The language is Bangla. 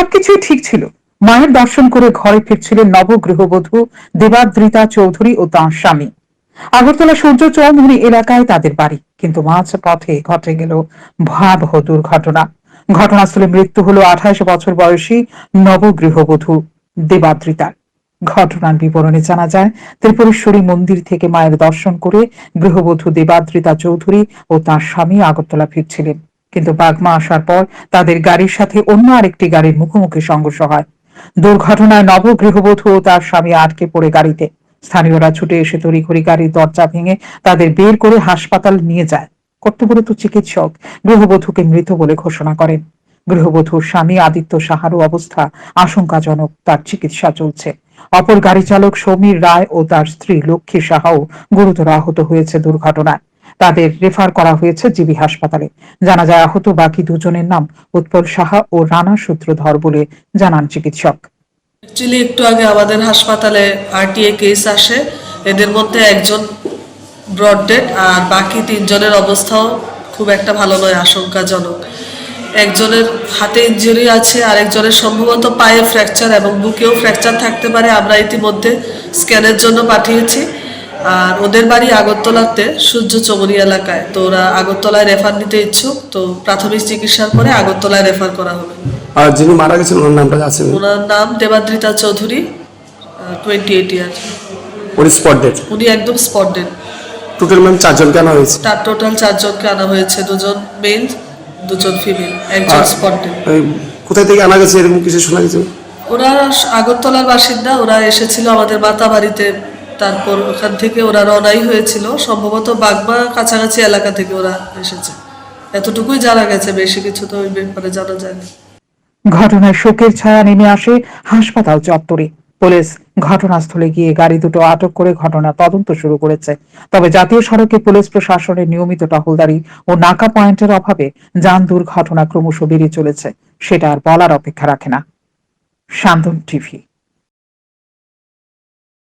সবকিছুই ঠিক ছিল। মায়ের দর্শন করে ঘরে ফিরছিলেন নবগৃহবধূ দেবাদ্রিতা চৌধুরী ও তাঁর স্বামী। আগরতলা সূর্য চৌধুরী এলাকায় তাদের বাড়ি। কিন্তু মাঝ পথে ঘটে গেল ভয়াবহ দুর্ঘটনা। ঘটনাস্থলে মৃত্যু হলো আঠাশ বছর বয়সী নবগৃহবধূ দেবাদ্রিতার। ঘটনার বিবরণে জানা যায়, ত্রিপুরেশ্বরী মন্দির থেকে মায়ের দর্শন করে গৃহবধূ দেবাদ্রিতা চৌধুরী ও তার স্বামী আগরতলা ফিরছিলেন। কিন্তু বাগমা আসার পর তাদের গাড়ির সাথে অন্য আরেকটি গাড়ির মুখোমুখি সংঘর্ষ হয়। দুর্ঘটনায় নবগৃহবধূ ও তার স্বামী আটকে পড়ে গাড়িতে। স্থানীয়রা ছুটে এসে তড়িঘড়ি গাড়ির দরজা ভেঙে তাদের বের করে হাসপাতাল নিয়ে যায়। কর্তব্যরত চিকিৎসক গৃহবধূকে মৃত বলে ঘোষণা করেন। গৃহবধূর স্বামী আদিত্য সাহারও অবস্থা আশঙ্কাজনক, তার চিকিৎসা চলছে। অপর গাড়ি চালক সমীর রায় ও তার স্ত্রী লক্ষ্মী সাহাও গুরুতর আহত হয়েছে দুর্ঘটনায়। তাদের রেফার করা হয়েছে জিবি হাসপাতালে। জানা যায়, আহত বাকি দুজনের নাম উৎপল সাহা ও রানা সূত্রধর বলে জানান চিকিৎসক। অ্যাকচুয়ালি একটু আগে আমাদের হাসপাতালে আরটিএ কেস আসে। এদের মধ্যে একজন ব্রড ডেড আর বাকি তিনজনের অবস্থাও খুব একটা ভালো নয়, আশঙ্কাজনক। একজনের হাতে ইঞ্জুরি আছে আর একজনের সম্ভবত পায়ে ফ্র্যাকচার এবং বুকেও ফ্র্যাকচার থাকতে পারে। আমরা ইতিমধ্যে স্ক্যানের জন্য পাঠিয়েছি। আর ওদের বাড়ি আগরতলাতে সূর্য চমনি এলাকায়। তো ওরা আগরতলায় রেফার নিতে ইচ্ছুক তো প্রাথমিক চিকিৎসার পরে আগরতলায় রেফার করা হবে। আর যিনি মারা গেছেন ওনার নামটা আছে? ওনার নাম Debadrita Chowdhury twenty eight year ওর স্পট ডেট উনি একদম স্পট ডেড টোটাল ম্যাম চারজনকে আনা হয়েছে? তার টোটাল চারজনকে আনা হয়েছে দুজন মেল দুজন ফিমেল একজন স্পট এই কোথায় থেকে আনা গেছে? এরকম কিছু শোনা গেছে? ওরা আগরতলার বাসিন্দা ওরা এসেছিল আমাদের মাতা বাড়িতে তারপর ওখান থেকে ওরা রওনাই হয়েছিল। সম্ভবত বাগমা কাছাকাছি এলাকা থেকে ওরা এসেছে। এতটুকুই জানা গেছে, বেশি কিছু তো ওই ব্যাপারে জানা যায় না ঘটনায় শোকের ছায়া নেমে আসে হাসপাতাল চত্বরে। পুলিশ ঘটনাস্থলে গিয়ে গাড়ি দুটো আটক করে ঘটনা তদন্ত শুরু করেছে। তবে জাতীয় সড়কে পুলিশ প্রশাসনের নিয়মিত টহলদারি ও নাকা পয়েন্টের অভাবে যান দুর্ঘটনা ক্রমশ বেড়ে চলেছে। সেটা আর বলার অপেক্ষা রাখে না। শান্তন টিভি।